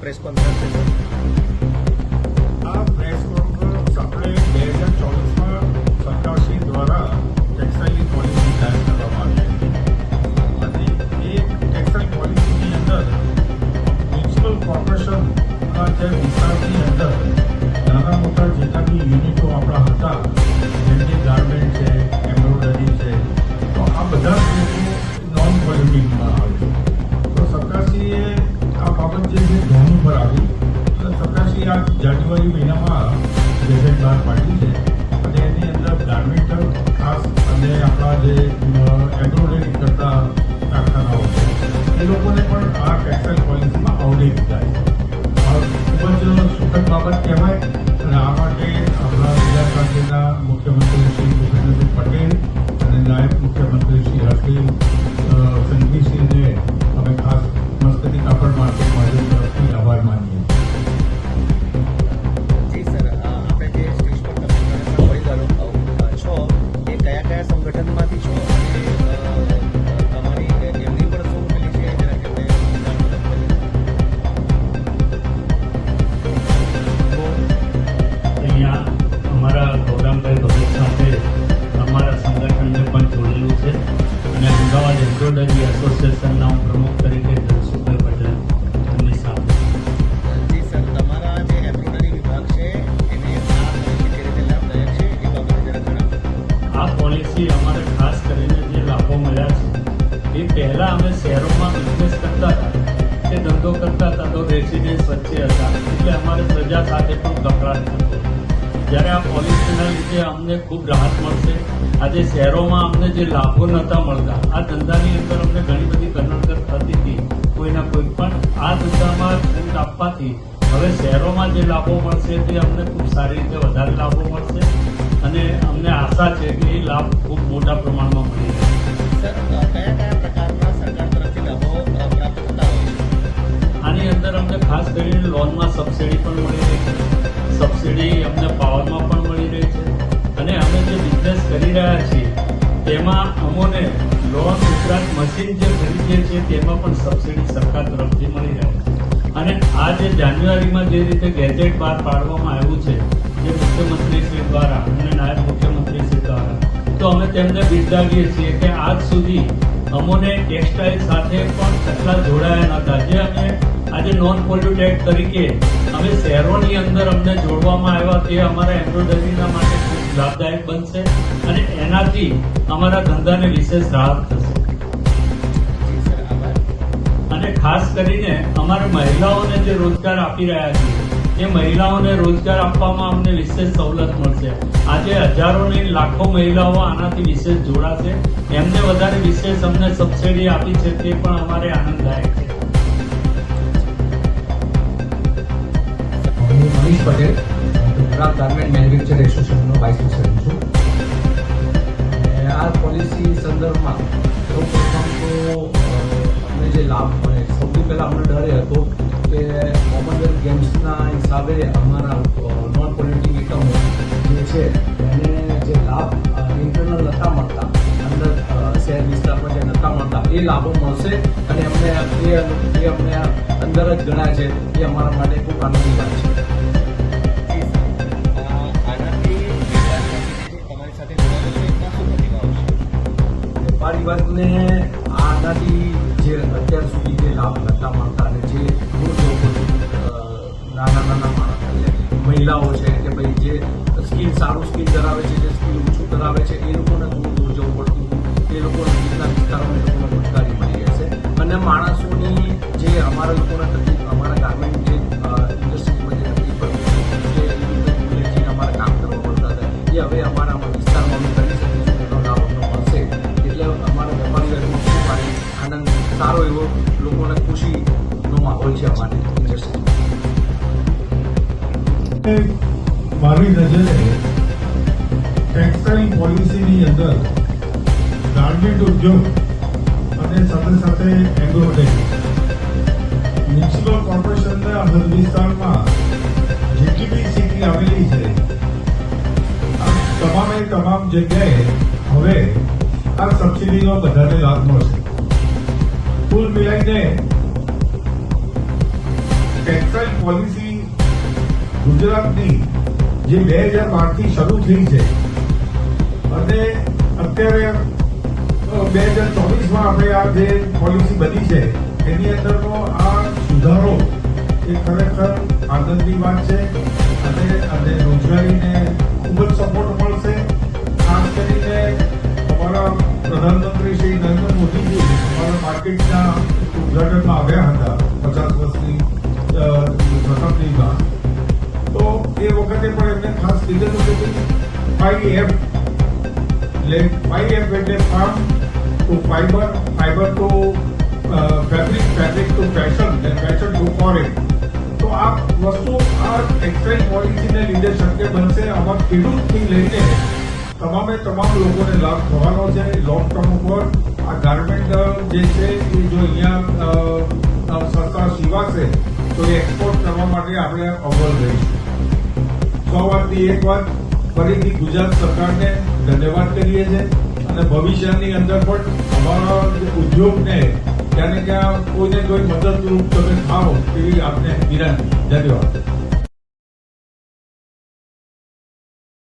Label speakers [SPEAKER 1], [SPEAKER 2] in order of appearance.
[SPEAKER 1] Press conference
[SPEAKER 2] આ press conference આપણે બે હજાર ચોવીસમાં સરકારશ્રી દ્વારા ટેક્સટાઇલની પોલિસી જાહેર કરવામાં આવી હતી. એ ટેક્સટાઇલ પોલિસીની અંદર મ્યુનિસિપલ કોર્પોરેશનના જે વિસ્તારની અંદર નાના મોટા જેટલા બી યુનિટો
[SPEAKER 3] 因为的话。પહેલાં અમે શહેરોમાં બિઝનેસ કરતા હતા. કે ધંધો કરતા હતા તો રેસિડેન્સ વચ્ચે હતા. એટલે અમારે પ્રજા સાથે પણ ગભરાટ થતો જ્યારે આ પોલિસીના લીધે અમને ખૂબ રાહત મળશે. આજે શહેરોમાં અમને જે લાભો નહોતા મળતા, આ ધંધાની અંદર અમને ઘણી બધી કન્વર્ટર થતી હતી. કોઈના કોઈ પણ આ ધંધામાં છૂટ આપવાથી હવે શહેરોમાં જે લાભો મળશે તે અમને ખૂબ સારી રીતે વધારે લાભો મળશે અને અમને આશા છે કે એ લાભ ખૂબ મોટા પ્રમાણમાં મળી રહેશે. તેમાં અમોને લોન ઉપરાંત મશીન જે ખરીદીએ છીએ તેમાં પણ સબસિડી સરકાર તરફથી મળી રહે અને આ જે જાન્યુઆરીમાં જે રીતે ગેજેટ બહાર પાડવામાં આવ્યું છે, જે મુખ્યમંત્રીશ્રી દ્વારા અને નાયબ મુખ્યમંત્રીશ્રી દ્વારા, તો અમે તેમને બિરદાવીએ છીએ કે આજ સુધી અમોને ટેક્સટાઇલ સાથે પણ કેટલા જોડાયા નહોતા જે અમે આજે નોન પોલ્યુટેડ તરીકે અમે શહેરોની અંદર અમને જોડવામાં આવ્યા તે અમારા એમ્બ્રોઇડરીના માટે લાભદાયક બનશે અને એનાથી અમારા ધંધાને વિશેષ રાહત થશે. અને ખાસ કરીને અમારે મહિલાઓને જે રોજગાર આપી રહ્યા છીએ, એ મહિલાઓને રોજગાર આપવામાં અમને વિશેષ સવલત મળશે. આજે હજારો નહીં લાખો મહિલાઓ આનાથી વિશેષ જોડાશે. એમને વધારે વિશેષ અમને સબસિડી આપી છે, તે પણ અમારે આનંદદાયક છે.
[SPEAKER 4] પટેલ ગુજરાત ગાર્મેન્ટ મેન્યુફેક્ચર એસોસિએશનનો વાઇસ પ્રેસિડેન્ટ આ પોલિસી સંદર્ભમાં સૌપ્રથમ તો અમને જે લાભ મળે, સૌથી પહેલાં અમને ડર એ હતો કે કોમનવેલ્થ ગેમ્સના હિસાબે અમારા નોન પોલિટિક એકમો જે છે, એને જે લાભ ઇન્ટરનલ નહોતા મળતા, અંદર શહેર વિસ્તારમાં જે નહોતા મળતા, એ લાભો મળશે અને અમને એ અમને અંદર જ ગણાય છે, એ અમારા માટે ખૂબ આનંદની વાત છે. વેપારી આનાથી જે અત્યાર સુધી જે લાભ નહોતા મળતા અને જે નાના નાના માણસ એટલે મહિલાઓ છે કે ભાઈ જે સ્કિલ, સારું સ્કિલ ધરાવે છે, જે સ્કિલ ઓછું ધરાવે છે, એ લોકોને દૂર દૂર જવું પડતું એ લોકો વિસ્તારોને લોકોને રોજગારી મળી રહેશે. અને માણસોની જે અમારા લોકોને
[SPEAKER 2] મારી નજરે ટેક્સટાઇલ પોલિસીની અંદર ગાર્મેન્ટ ઉદ્યોગ અને સાથે સાથે એગ્રોટેક મ્યુનિસિપલ કોર્પોરેશનના હદ વિસ્તારમાં જેટલી બી સિટી આવેલી છે. તમામે તમામ જગ્યાએ હવે આ સબસિડીનો બધાને લાભ મળશે. કુલ મિલાઈને ટેક્સટાઇલ પોલિસી ગુજરાતની જે બે હજાર બારથી શરૂ થઈ છે, અને અત્યારે બે હજાર ચોવીસમાં આપણે આ જે પોલિસી બની છે, એની અંદરનો આ સુધારો એ ખરેખર આનંદની વાત છે, અને અને રોજગારીને ખૂબ જ સપોર્ટ મળશે. ખાસ કરીને અમારા પ્રધાનમંત્રી શ્રી નરેન્દ્ર મોદીજી અમારા માર્કેટના ઉદઘાટનમાં આવ્યા હતા. એ વખતે પણ એમને ખાસ કીધેલું હતું ફાઈવ એફ એટલે ફાઈવ એફ એટલે farm to fibre fibre to fabric fabric to fashion fashion to foreign તો આ વસ્તુ આ ટેક્સટાઇલ પોલિસીને લીધે શક્ય બનશે. આમાં ખેડૂતથી લઈને તમામે તમામ લોકોને લાભ થવાનો છે. લોંગ ટર્મ ઉપર આ ગાર્મેન્ટ જે છે એ જો અહીંયા સરકાર સીવાશે, તો એ એક્સપોર્ટ કરવા માટે આપણે અવ્વલ રહીશું. સો વાતની એક વાત, ફરીથી ગુજરાત સરકારને ધન્યવાદ કરીએ છીએ અને ભવિષ્યની અંદર પણ અમારા ઉદ્યોગને ક્યાં ને ક્યાં કોઈને કોઈ મદદરૂપ તમે થાઓ એવી આપને વિનંતી. ધન્યવાદ.